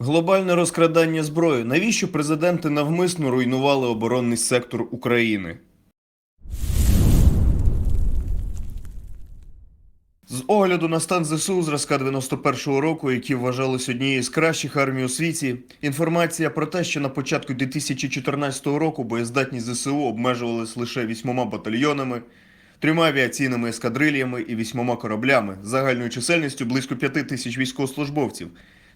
Глобальне розкрадання зброї. Навіщо президенти навмисно руйнували оборонний сектор України? З огляду на стан ЗСУ зразка 91-го року, які вважались однією з кращих армій у світі, інформація про те, що на початку 2014 року боєздатність ЗСУ обмежувалась лише вісьмома батальйонами, трьома авіаційними ескадрильями і вісьмома кораблями загальною чисельністю близько п'яти тисяч військовослужбовців,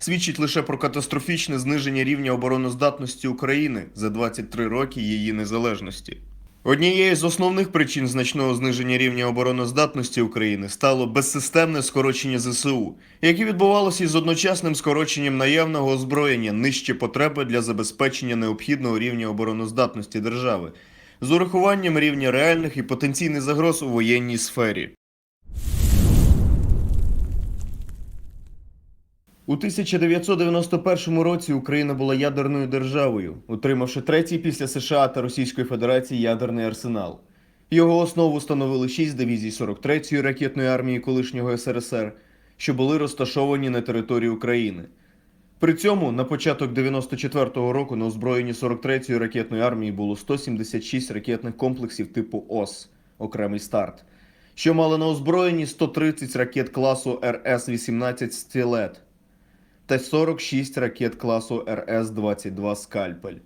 свідчить лише про катастрофічне зниження рівня обороноздатності України за 23 роки її незалежності. Однією з основних причин значного зниження рівня обороноздатності України стало безсистемне скорочення ЗСУ, яке відбувалося із одночасним скороченням наявного озброєння нижче потреби для забезпечення необхідного рівня обороноздатності держави, з урахуванням рівня реальних і потенційних загроз у воєнній сфері. У 1991 році Україна була ядерною державою, утримавши третій після США та Російської Федерації ядерний арсенал. Його основу становили шість дивізій 43-ї ракетної армії колишнього СРСР, що були розташовані на території України. При цьому на початок 94-го року на озброєнні 43-ї ракетної армії було 176 ракетних комплексів типу ОС окремий старт, що мали на озброєнні 130 ракет класу РС-18 «Стілет» та 46 ракет класу РС-22 «Скальпель».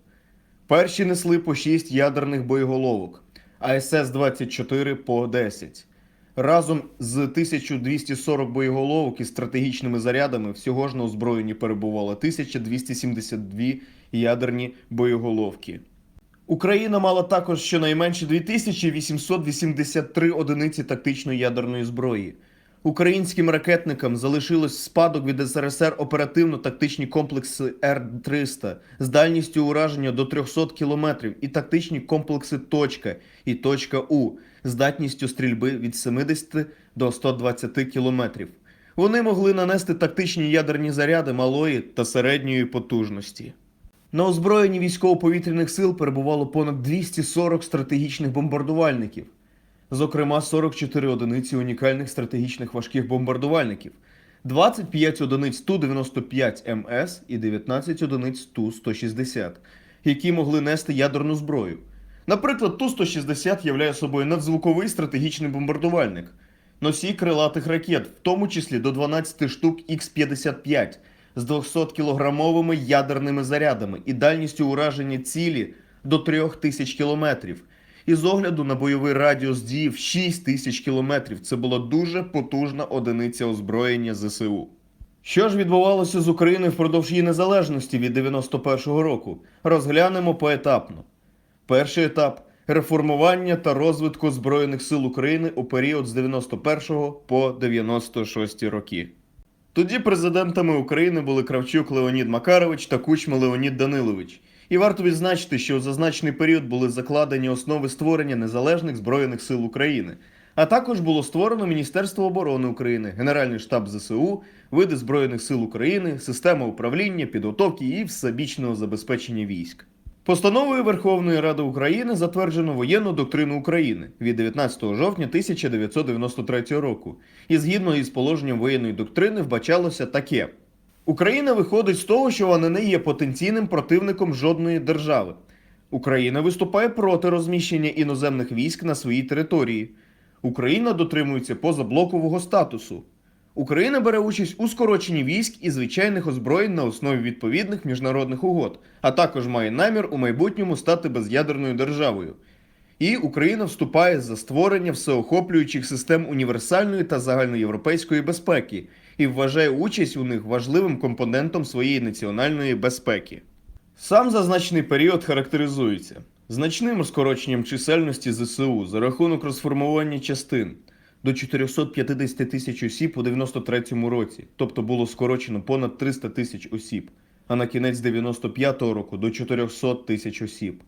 Перші несли по 6 ядерних боєголовок, а СС-24 по 10. Разом з 1240 боєголовок із стратегічними зарядами всього ж на озброєнні перебувало 1272 ядерні боєголовки. Україна мала також щонайменше 2883 одиниці тактичної ядерної зброї. Українським ракетникам залишилось спадок від СРСР оперативно-тактичні комплекси Р-300 з дальністю ураження до 300 км і тактичні комплекси «Точка» і «Точка У з здатністю стрільби від 70 до 120 км. Вони могли нанести тактичні ядерні заряди малої та середньої потужності. На озброєнні військово-повітряних сил перебувало понад 240 стратегічних бомбардувальників, зокрема 44 одиниці унікальних стратегічних важких бомбардувальників, 25 одиниць Ту-95 МС і 19 одиниць Ту-160, які могли нести ядерну зброю. Наприклад, Ту-160 являє собою надзвуковий стратегічний бомбардувальник, носій крилатих ракет, в тому числі до 12 штук Х-55 з 200-кілограмовими ядерними зарядами і дальністю ураження цілі до 3000 кілометрів. І з огляду на бойовий радіус дії в 6 тисяч кілометрів це була дуже потужна одиниця озброєння ЗСУ. Що ж відбувалося з Україною впродовж її незалежності від 91-го року? Розглянемо поетапно. Перший етап реформування та розвитку Збройних сил України у період з 91 по 96 роки. Тоді президентами України були Кравчук Леонід Макарович та Кучма Леонід Данилович. І варто відзначити, що у зазначений період були закладені основи створення незалежних збройних сил України. А також було створено Міністерство оборони України, Генеральний штаб ЗСУ, види Збройних сил України, система управління, підготовки і всебічного забезпечення військ. Постановою Верховної Ради України затверджено воєнну доктрину України від 19 жовтня 1993 року. І згідно із положенням воєнної доктрини вбачалося таке: Україна виходить з того, що вона не є потенційним противником жодної держави. Україна виступає проти розміщення іноземних військ на своїй території. Україна дотримується позаблокового статусу. Україна бере участь у скороченні військ і звичайних озброєнь на основі відповідних міжнародних угод, а також має намір у майбутньому стати без'ядерною державою. І Україна вступає за створення всеохоплюючих систем універсальної та загальноєвропейської безпеки і вважає участь у них важливим компонентом своєї національної безпеки. Сам зазначений період характеризується значним скороченням чисельності ЗСУ за рахунок розформування частин до 450 тисяч осіб у 93-му році, тобто було скорочено понад 300 тисяч осіб, а на кінець 95-го року до 400 тисяч осіб.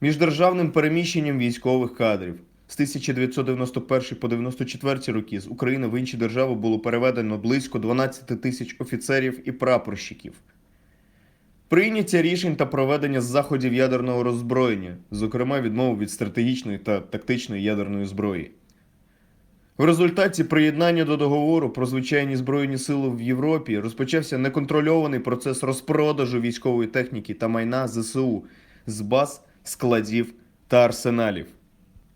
Міждержавним переміщенням військових кадрів з 1991 по 94 роки з України в інші держави було переведено близько 12 тисяч офіцерів і прапорщиків. Прийняття рішень та проведення заходів ядерного роззброєння, зокрема відмову від стратегічної та тактичної ядерної зброї. В результаті приєднання до договору про звичайні збройні сили в Європі розпочався неконтрольований процес розпродажу військової техніки та майна ЗСУ з баз, складів та арсеналів.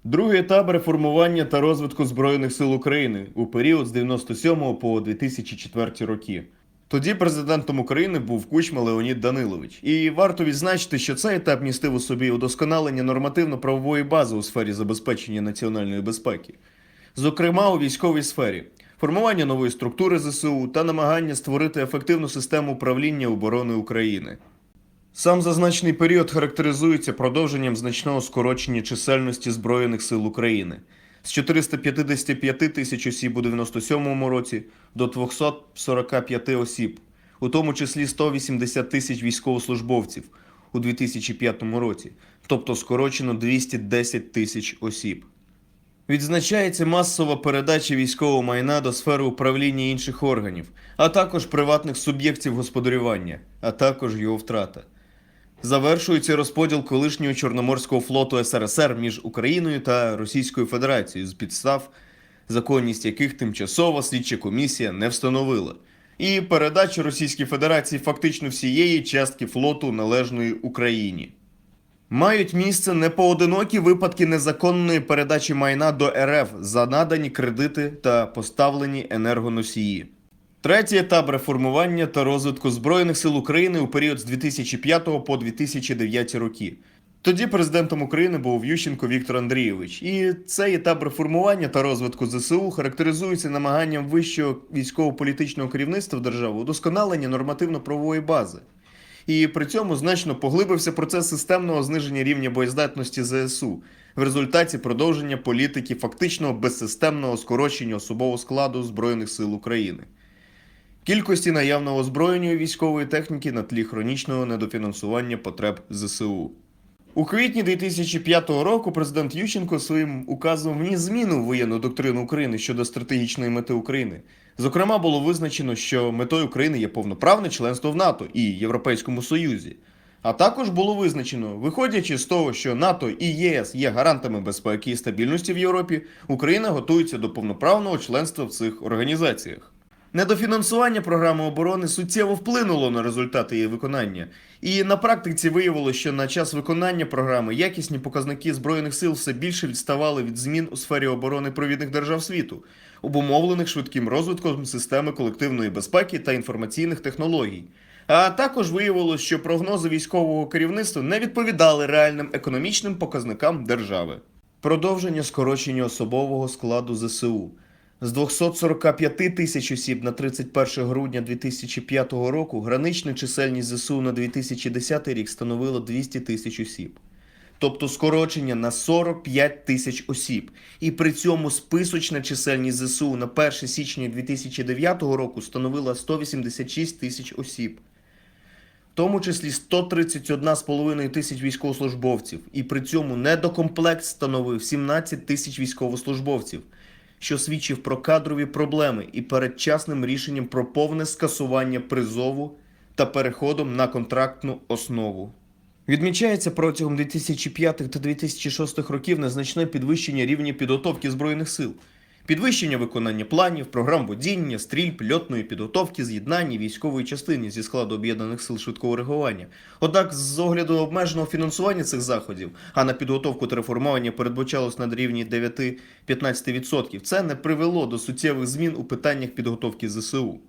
Другий етап реформування та розвитку Збройних сил України у період з 97 по 2004 роки. Тоді президентом України був Кучма Леонід Данилович. І варто відзначити, що цей етап містив у собі удосконалення нормативно-правової бази у сфері забезпечення національної безпеки. Зокрема, у військовій сфері формування нової структури ЗСУ та намагання створити ефективну систему управління оборони України. Сам зазначений період характеризується продовженням значного скорочення чисельності Збройних сил України з 455 тисяч осіб у 97 році до 245 осіб, у тому числі 180 тисяч військовослужбовців у 2005 році, тобто скорочено 210 тисяч осіб. Відзначається масова передача військового майна до сфери управління інших органів, а також приватних суб'єктів господарювання, а також його втрата. Завершується розподіл колишнього Чорноморського флоту СРСР між Україною та Російською Федерацією з підстав, законність яких тимчасова слідча комісія не встановила, і передача Російській Федерації фактично всієї частки флоту належної Україні. Мають місце непоодинокі випадки незаконної передачі майна до РФ за надані кредити та поставлені енергоносії. Третій етап реформування та розвитку Збройних сил України у період з 2005 по 2009 роки. Тоді президентом України був Ющенко Віктор Андрійович, і цей етап реформування та розвитку ЗСУ характеризується намаганням вищого військово-політичного керівництва держави удосконалення нормативно-правової бази. І при цьому значно поглибився процес системного зниження рівня боєздатності ЗСУ в результаті продовження політики фактичного безсистемного скорочення особового складу Збройних сил України. Кількості наявного озброєння військової техніки на тлі хронічного недофінансування потреб ЗСУ. У квітні 2005 року президент Ющенко своїм указом вніс зміну в воєнну доктрину України щодо стратегічної мети України. Зокрема, було визначено, що метою України є повноправне членство в НАТО і Європейському Союзі. А також було визначено, виходячи з того, що НАТО і ЄС є гарантами безпеки і стабільності в Європі, Україна готується до повноправного членства в цих організаціях. Недофінансування програми оборони суттєво вплинуло на результати її виконання, і на практиці виявилося, що на час виконання програми якісні показники збройних сил все більше відставали від змін у сфері оборони провідних держав світу, обумовлених швидким розвитком системи колективної безпеки та інформаційних технологій. А також виявилось, що прогнози військового керівництва не відповідали реальним економічним показникам держави. Продовження скорочення особового складу ЗСУ. З 245 тисяч осіб на 31 грудня 2005 року гранична чисельність ЗСУ на 2010 рік становила 200 тисяч осіб. Тобто скорочення на 45 тисяч осіб. І при цьому списочна чисельність ЗСУ на 1 січня 2009 року становила 186 тисяч осіб. В тому числі 131,5 тисяч військовослужбовців, і при цьому недокомплект становив 17 тисяч військовослужбовців що свідчив про кадрові проблеми і передчасним рішенням про повне скасування призову та переходом на контрактну основу. Відмічається протягом 2005 та 2006 років незначне підвищення рівня підготовки збройних сил, підвищення виконання планів, програм водіння, стрільб, льотної підготовки, з'єднання військової частини зі складу об'єднаних сил швидкого реагування. Однак, з огляду обмеженого фінансування цих заходів, а на підготовку та реформування передбачалось на рівні 9-15%, це не привело до суттєвих змін у питаннях підготовки ЗСУ.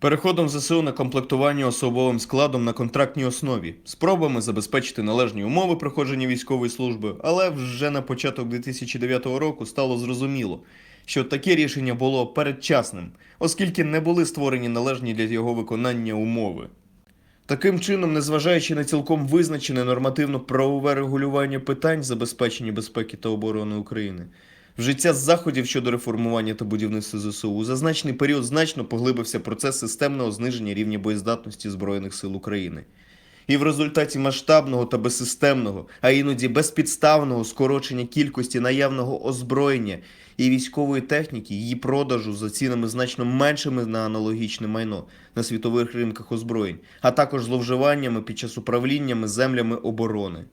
Переходом ЗСУ на комплектування особовим складом на контрактній основі, спробами забезпечити належні умови проходження військової служби, але вже на початок 2009 року стало зрозуміло, що таке рішення було передчасним, оскільки не були створені належні для його виконання умови. Таким чином, незважаючи на цілком визначене нормативно-правове регулювання питань забезпечення безпеки та оборони України, вжиття заходів щодо реформування та будівництва ЗСУ у зазначений період значно поглибився процес системного зниження рівня боєздатності Збройних сил України. І в результаті масштабного та безсистемного, а іноді безпідставного скорочення кількості наявного озброєння і військової техніки, її продажу за цінами значно меншими на аналогічне майно на світових ринках озброєнь, а також зловживаннями під час управліннями землями оборони.